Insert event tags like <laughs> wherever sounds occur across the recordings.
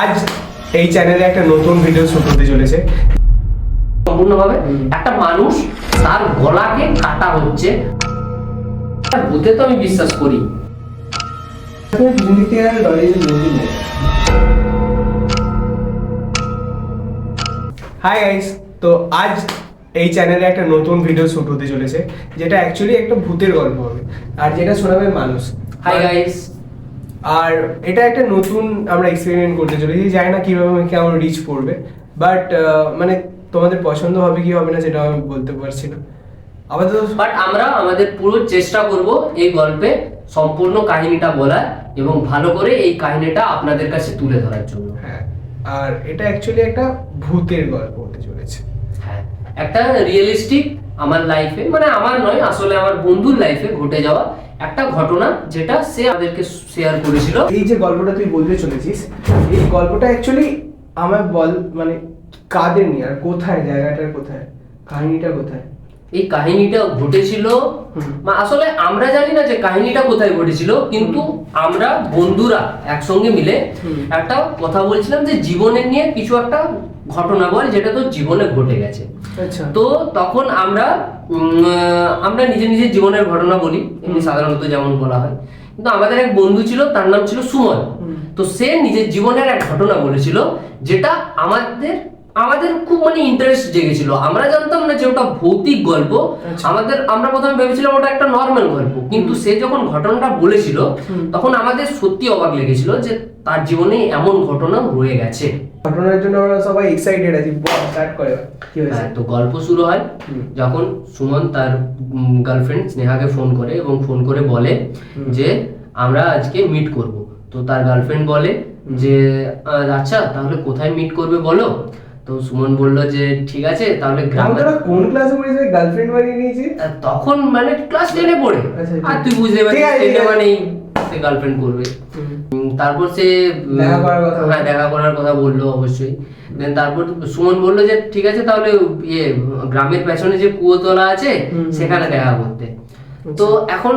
আজ এই চ্যানেলে একটা নতুন ভিডিও শুট হতে চলেছে। সম্পূর্ণভাবে একটা মানুষ তার গলাকে কাটা হচ্ছে। ভূতে তো আমি বিশ্বাস করি। হাই গাইস তো আজ এই চ্যানেলে একটা নতুন ভিডিও শুট হতে চলেছে যেটা অ্যাকচুয়ালি একটা ভূতের গল্প হবে আর যেটা শোনাবে মানুষ। হাই গাইস আর এটা একটা নতুন আমরা এক্সপেরিমেন্ট করতে চলেছি জানি না কীভাবে কেমন রিচ পড়বে বাট মানে তোমাদের পছন্দ হবে কি হবে না সেটা আমি বলতে পারছি না। আপাতত বাট আমরা আমাদের পুরো চেষ্টা করব এই গল্পে সম্পূর্ণ কাহিনীটা বলার এবং ভালো করে এই কাহিনীটা আপনাদের কাছে তুলে ধরার জন্য। হ্যাঁ আর এটা অ্যাকচুয়ালি একটা ভূতের গল্প হতে চলেছে। হ্যাঁ একটা রিয়েলিস্টিক আমার লাইফে মানে আমার নয় আসলে আমার বন্ধুর লাইফে ঘটে যাওয়া একটা ঘটনা যেটা সে আমাদেরকে শেয়ার করেছিল। এই যে গল্পটা তুই বলতে চলেছিস, এই গল্পটা অ্যাকচুয়ালি আমার বল মানে কাদের নিয়ে, আর কোথায়, জায়গাটার কোথায় কাহিনীটা কোথায়? এই কাহিনীটা ঘটেছিল আসলে আমরা জানি না যে কাহিনীটা কোথায় ঘটেছিল কিন্তু আমরা বন্ধুরা একসঙ্গে মিলে একটা কথা বলছিলাম যে জীবনের নিয়ে কিছু একটা ঘটনা বল যেটা তো জীবনে ঘটে গেছে। আচ্ছা। তো তখন আমরা আমরা নিজে নিজের জীবনের ঘটনা বলি সাধারণত যেমন বলা হয়। কিন্তু আমাদের এক বন্ধু ছিল তার নাম ছিল সুমন। তো সে নিজের জীবনের এক ঘটনা বলেছিল যেটা আমাদের আমাদের খুব মানে ইন্টারেস্ট জেগেছিল। আমরা জানতাম না যে ওটা ভৌতিক গল্প। আচ্ছা। আমাদের আমরা প্রথমে ভেবেছিলাম ওটা একটা নর্মাল গল্প। কিন্তু সে যখন ঘটনাটা বলেছিল তখন আমাদের সত্যি অবাক লেগেছিল যে তার জীবনে এমন ঘটনা রয়ে গেছে। ঘটনার জন্য আমরা সবাই এক্সাইটেড আছি। স্টার্ট করে কি হ্যাঁ, তো গল্প শুরু হয় যখন সুমন তার গার্লফ্রেন্ড স্নেহাকে ফোন করে এবং ফোন করে বলে যে আমরা আজকে মিট করব। তো তার গার্লফ্রেন্ড বলে যে আচ্ছা তাহলে কোথায় মিট করবে বলো? তো সুমন বলল যে ঠিক আছে তাহলে গ্রামে কোন ক্লাসে পড়েছে গার্লফ্রেন্ড বানিয়ে নিয়েছে তখন মানে ক্লাস টেনে পড়ে। আচ্ছা, আর তুই বুঝতে পারছিস টেনে। মানেই সে গার্লফ্রেন্ড করবে। তারপর সে দেখা করার কথা হ্যাঁ দেখা করার কথা বলল অবশ্যই। দেন তারপর সুমন বলল যে ঠিক আছে তাহলে ইয়ে গ্রামের পেছনে যে কুয়োতলা আছে সেখানে দেখা করতে। তো এখন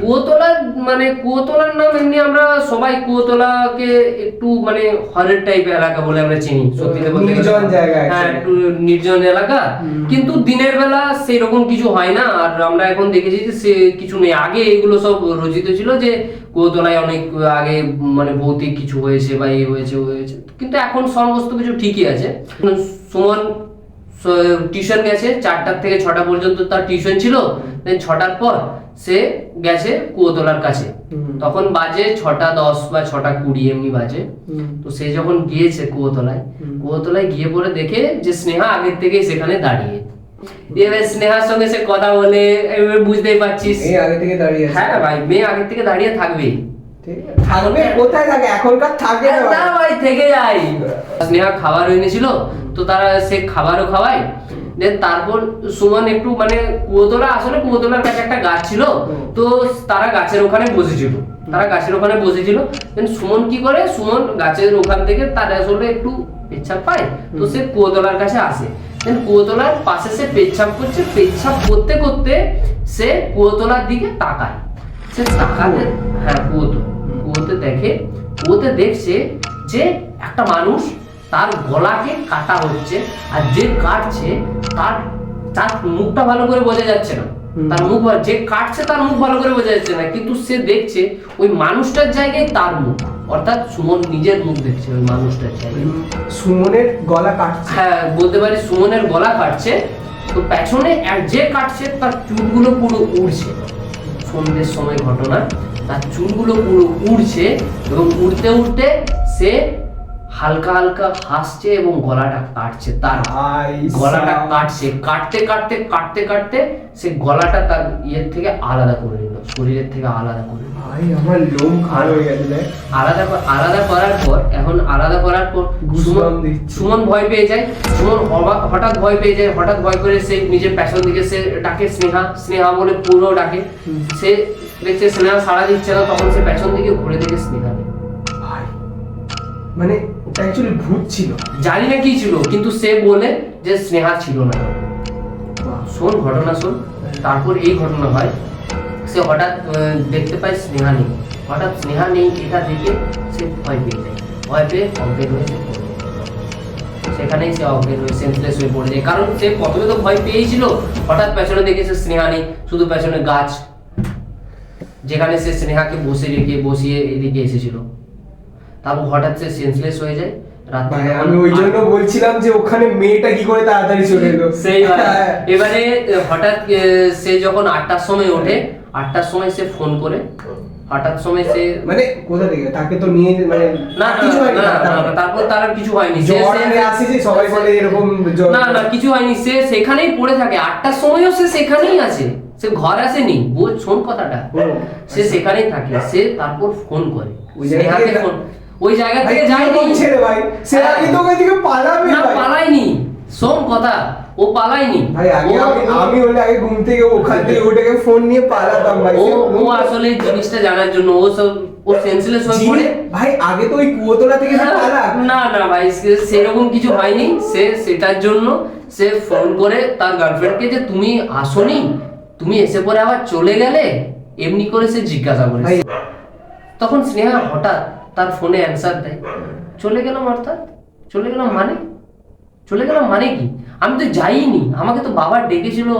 কুয়োতলার মানে কুয়োতলার নাম এমনি আমরা সবাই কুয়োতলাকে একটু মানে হরের টাইপ এলাকা বলে আমরা চিনি বলতে নির্জন জায়গা হ্যাঁ একটু নির্জন এলাকা। কিন্তু দিনের বেলা সেই রকম কিছু হয় না। আর আমরা এখন দেখেছি যে সে কিছু নেই। আগে এগুলো সব রচিত ছিল যে কুয়োতলায় অনেক আগে মানে ভৌতিক কিছু হয়েছে বা এই হয়েছে হয়েছে। কিন্তু এখন সমস্ত কিছু ঠিকই আছে। সুমন টিউশন গেছে। চারটার থেকে ছটা পর্যন্ত তার টিউশন ছিল। দেন ছটার পর সে গেছে কুয়োতলার কাছে। তখন বাজে ছটা দশ বা ছটা কুড়ি এমনি বাজে। তো সে যখন গিয়েছে কুয়োতলায়। কুয়োতলায় গিয়ে পরে দেখে যে স্নেহা আগের থেকেই সেখানে দাঁড়িয়ে। এবার স্নেহার সঙ্গে সে কথা বলে এবার বুঝতেই পারছিস। আগে থেকে দাঁড়িয়ে হ্যাঁ ভাই মেয়ে আগের থেকে দাঁড়িয়ে থাকবেই থাকবে? কোথায় থাকে? এখনকার থাকে না না ভাই থেকে যাই স্নেহা খাবার এনেছিল তো তারা সে খাবারও খাওয়ায়। দেন তারপর সুমন একটু মানে কুয়োতলা আসলে কুয়োতলার কাছে একটা গাছ ছিল তো তারা গাছের ওখানে বসেছিল। তারা গাছের ওখানে বসেছিল। দেন সুমন কি করে সুমন গাছের ওখান থেকে তার আসলে একটু পেচ্ছাপ পায় তো সে কুয়োতলার কাছে আসে। দেন কুয়োতলার পাশে সে পেচ্ছাপ করছে পেচ্ছাপ করতে করতে সে কুয়োতলার দিকে তাকায়। সে তাকাতে হ্যাঁ কুয়োতে কুয়োতে দেখে কুয়োতে দেখছে যে একটা মানুষ তার গলাকে কাটা হচ্ছে আর যে কাটছে তার তার মুখটা ভালো করে বোঝা যাচ্ছে না। তার মুখ যে কাটছে তার মুখ ভালো করে বোঝা যাচ্ছে না কিন্তু সে দেখছে ওই মানুষটার জায়গায় তার মুখ। অর্থাৎ সুমন নিজের মুখ দেখছে ওই মানুষটার জায়গায়। সুমনের গলা কাটছে। হ্যাঁ বলতে পারি সুমনের গলা কাটছে। তো পেছনে এক যে কাটছে তার চুলগুলো পুরো উড়ছে। সন্ধ্যের সময় ঘটনা তার চুলগুলো পুরো উড়ছে এবং উড়তে উড়তে সে হালকা হালকা হাসছে এবং গলাটা কাটছে তার গলাটা কাটছে। কাটতে কাটতে কাটতে কাটতে সে গলাটা তার ইয়ের থেকে আলাদা করে নিল শরীরের থেকে আলাদা করে ভাই আমার লোম খারাপ হয়ে গেছে আলাদা আলাদা করার পর এখন আলাদা করার পর সুমন সুমন ভয় পেয়ে যায়। সুমন হঠাৎ ভয় পেয়ে যায় হঠাৎ ভয় করে সে নিজের পেছন দিকে সে ডাকে স্নেহা স্নেহা বলে পুরো ডাকে। সে দেখছে স্নেহা সাড়া দিচ্ছে না তখন সে পেছন দিকে ঘুরে দেখে স্নেহা মানে অ্যাকচুয়ালি ভূত ছিল। জানি না কি ছিল কিন্তু সে বলে যে স্নেহা ছিল না। শোন ঘটনা শোন তারপর এই ঘটনা হয় সে হঠাৎ দেখতে পায় স্নেহা নেই। হঠাৎ স্নেহা নেই এটা দেখে সে ভয় পেয়ে যায়। ভয় পেয়ে অজ্ঞান হয়ে। সেখানেই সে অজ্ঞান হয়ে সেন্সলেস হয়ে পড়ে যায়। কারণ সে প্রথমে তো ভয় পেয়েছিল হঠাৎ পেছনে দেখে সে স্নেহা নেই শুধু পেছনে গাছ। যেখানে সে স্নেহাকে বসে রেখে বসিয়ে এদিকে এসেছিল। তারপর হঠাৎ সে সেন্সলেস হয়ে যায়। ভাই, আমি ওই জন্য বলছিলাম যে ওখানে মেয়েটা কি করে তাড়াতাড়ি চলে এলো। <laughs> সেই হ্যাঁ। এবারে হঠাৎ সে যখন আটটার সময় ওঠে আটটার সময় সে ফোন করে। হঠাৎ সময় সে মানে কোথা থেকে? তাকে তো নিয়ে মানে না কিছু হয়নি না, তারপরে। তার কিছু হয়নি। সে- জ্বর সে- আরে আসে যে সবাই বলে এরকম না না কিছু হয়নি। সে সেখানেই পড়ে থাকে। আটটার সময়ও সে সেখানেই আছে। সে ঘর আসেনি। বোঝ শোন কথাটা। সে সেখানেই থাকে। সে তারপর ফোন করে। ওই জায়গা ফোন ওই জায়গা থেকে যায়নি? রে ভাই? সে হ্যাঁ। আগে তো ওখান থেকে পালাবে না। পালায়নি। শোন কথা ও পালায়নি। ভাই আগে আমি ও- আমি হলে আগে ঘুম থেকে ওখান থেকে ওটাকে ফোন নিয়ে পালাতাম ভাই। ও ও আসলে জিনিসটা জানার জন্য ও সব ও সেন্সলেস হয়ে পড়ে। ভাই আগে তো ওই কুয়োতলা থেকে পালা না না ভাই সেরকম কিছু হয়নি। সে সেটার জন্য সে ফোন করে তার গার্লফ্রেন্ডকে যে তুমি আসোনি? তুমি এসে পরে আবার চলে গেলে? এমনি করে সে জিজ্ঞাসা করে তখন স্নেহা হঠাৎ তার ফোনে অ্যান্সার দেয়। চলে গেলাম অর্থাৎ? চলে গেলাম মানে? চলে গেলাম মানে কি? আমি তো যাইনি। আমাকে তো বাবা ডেকেছিল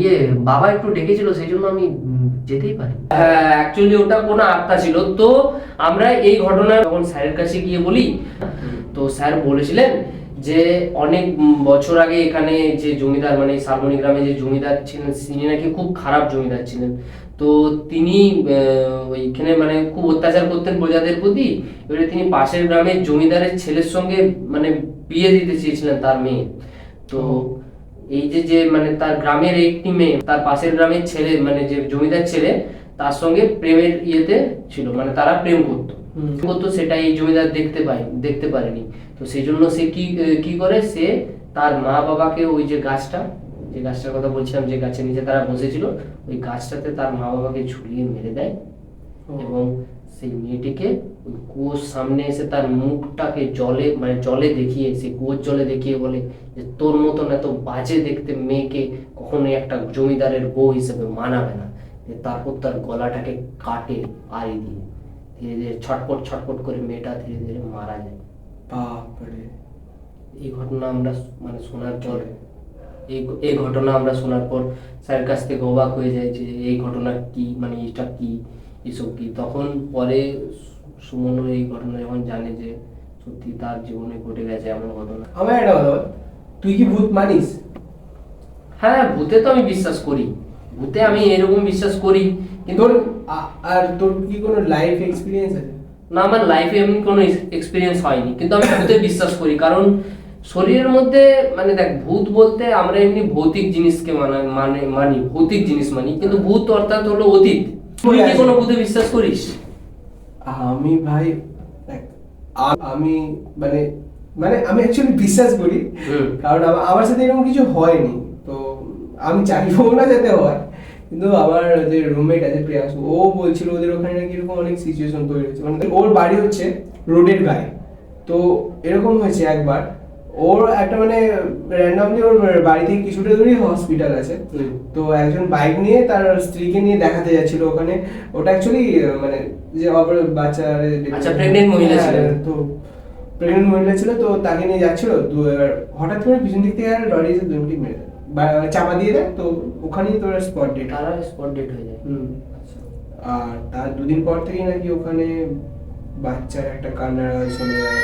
ইয়ে বাবা একটু ডেকেছিল, সেই জন্য আমি যেতেই পারি হ্যাঁ অ্যাকচুয়ালি ওটা কোনো আত্মা ছিল। তো আমরা এই ঘটনা যখন স্যারের কাছে গিয়ে বলি, তো স্যার বলেছিলেন যে অনেক বছর আগে এখানে যে জমিদার মানে শালমনি গ্রামে যে জমিদার ছিলেন, তিনি নাকি খুব খারাপ জমিদার ছিলেন। তো তিনি ওইখানে মানে খুব অত্যাচার করতেন প্রজাদের প্রতি। এবারে তিনি পাশের গ্রামের জমিদারের ছেলের সঙ্গে মানে বিয়ে দিতে চেয়েছিলেন তার মেয়ে। তো এই যে যে মানে তার গ্রামের একটি মেয়ে তার পাশের গ্রামের ছেলে মানে যে জমিদার ছেলে তার সঙ্গে প্রেমের ইয়েতে ছিল মানে তারা প্রেম করতো। করতো সেটা এই জমিদার দেখতে পাই দেখতে পারেনি। তো সেই জন্য সে কি কি করে? সে তার মা বাবাকে ওই যে গাছটা যে গাছটার কথা বলছিলাম যে গাছের নিচে তারা বসেছিল ওই গাছটাতে তার মা বাবাকে ঝুলিয়ে মেরে দেয় এবং সেই মেয়েটিকে ওই কুয়োর সামনে এসে তার মুখটাকে জলে মানে জলে দেখিয়ে সেই কুয়োর জলে দেখিয়ে বলে যে তোর মতন এত বাজে দেখতে মেয়েকে কখনোই একটা জমিদারের বউ হিসেবে মানাবে না। তারপর তার গলাটাকে কাটে আড়ি দিয়ে। ধীরে ধীরে ছটপট ছটপট করে মেয়েটা ধীরে ধীরে মারা যায়। বাপরে। এই ঘটনা আমরা মানে শোনার পর এই এই ঘটনা আমরা শোনার পর স্যারের কাছ থেকে অবাক হয়ে যায় যে এই ঘটনা কি? মানে এটা কি? এসব কি? তখন পরে সুমন এই ঘটনা যখন জানে যে সত্যি তার জীবনে ঘটে গেছে এমন ঘটনা। আমার একটা কথা তুই কি ভূত মানিস? হ্যাঁ ভূতে তো আমি বিশ্বাস করি। ভূতে আমি এরকম বিশ্বাস করি কিন্তু আর তোর কি কোনো লাইফ এক্সপিরিয়েন্স আছে? না আমার লাইফে এমন কোনো এক্সপিরিয়েন্স হয়নি কিন্তু আমি ভূতে বিশ্বাস করি কারণ শরীরের মধ্যে মানে দেখ ভূত বলতে আমরা এমনি ভৌতিক জিনিসকে মানা মানে মানি ভৌতিক জিনিস মানি কিন্তু ভূত অর্থাৎ হলো অতীত। তুই কি কোনো ভূতে বিশ্বাস করিস? আমি ভাই আমি মানে মানে আমি অ্যাকচুয়ালি বিশ্বাস করি। কারণ আমা- আমার সাথে এরকম কিছু হয়নি। তো আমি চাইব না যাতে হয়। কিন্তু আমার যে রুমমেট আছে প্রিয়াসু ও বলছিল ওদের ওখানে নাকি এরকম অনেক সিচুয়েশন তৈরি হচ্ছে মানে ওর বাড়ি হচ্ছে রোডের গায়ে। তো এরকম হয়েছে একবার। ওর একটা মানে র্যান্ডমলি ওর বাড়ি থেকে কিছুটা দূরেই হসপিটাল আছে। তো একজন বাইক নিয়ে তার স্ত্রীকে নিয়ে দেখাতে যাচ্ছিল ওখানে। ওটা অ্যাকচুয়ালি মানে যে বাচ্চা আচ্ছা, pregnant মহিলা হ্যাঁ, ছিলেন। তো প্রেগনেন্ট মহিলা ছিল তো তাকে নিয়ে যাচ্ছিল। হঠাৎ করে পিছন দিক থেকে লরি এসে দুটি মেরে দেয়। বা- চাপা দিয়ে দেয় তো ওখানেই তোর স্পট ডেট তারা স্পট ডেট হয়ে যায়। আচ্ছা। আর তার দুদিন পর থেকেই নাকি ওখানে বাচ্চার একটা কান্নার আওয়াজ শোনা যায়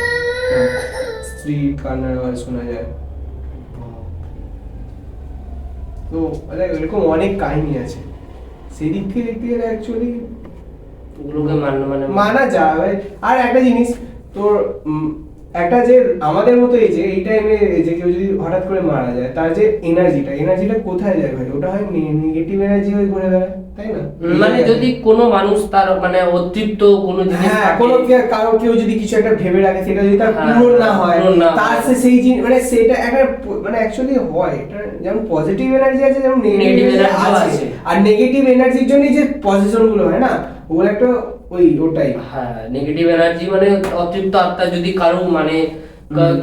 স্ত্রীর কান্নার আওয়াজ শোনা যায়। তো দেখ এরকম অনেক কাহিনী আছে। সেদিক থেকে দেখতে গেলে অ্যাকচুয়ালি ওগুলোকে মানে মানে মানা যায়। আর একটা জিনিস তোর একটা যে আমাদের মতো এই যে এই টাইমে যে কেউ যদি হঠাৎ করে মারা যায় তার যে এনার্জিটা এনার্জিটা কোথায় যায় ভাই ওটা হয় নেগেটিভ এনার্জি হয়ে ঘুরে বেড়ায় তাই না মানে যদি কোনো মানুষ তার মানে অতৃপ্ত কোনো জিনিস হ্যাঁ কোনো কারও কেউ যদি কিছু একটা ভেবে রাখে সেটা যদি তার হ্যাঁ, পূরণ না হয় হয়। তার সে সেই জিনিস মানে সেটা একটা মানে অ্যাকচুয়ালি হয় এটা যেমন পজিটিভ এনার্জি আছে যেমন নেগেটিভ এনার্জি আছে আছে। আর নেগেটিভ এনার্জির জন্য যে পজিশনগুলো হয় না ওগুলো একটা ওই ওটাই হ্যাঁ নেগেটিভ এনার্জি মানে অতৃপ্ত আত্মা যদি কারও মানে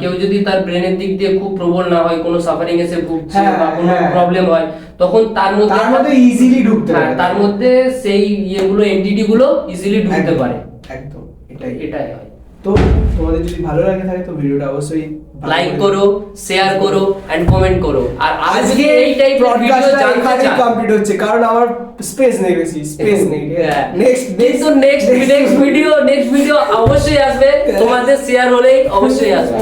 কেউ যদি তার ব্রেনের দিক দিয়ে খুব প্রবল না হয় কোনো সাফারিং এসে ভুগছে হ্যাঁ, বা কোনো হ্যাঁ। প্রবলেম হয় তখন তার মধ্যে তার মধ্যে ইজিলি ঢুকতে হ্যাঁ, পারে। তার মধ্যে সেই ইয়েগুলো এন্টিটি গুলো ইজিলি ঢুকতে পারে। একদম এটাই। এটাই হয়। তো তোমাদের যদি ভালো লাগে থাকে তো ভিডিওটা অবশ্যই লাইক করো শেয়ার করো এন্ড কমেন্ট করো। আর আজকে এইটাই এই ভিডিও এখানে কমপ্লিট হচ্ছে কারণ আমার স্পেস নেই বেশি স্পেস নেই। Next next next video next video অবশ্যই আসবে। <laughs> তোমাদের শেয়ার হলেই অবশ্যই আসবে।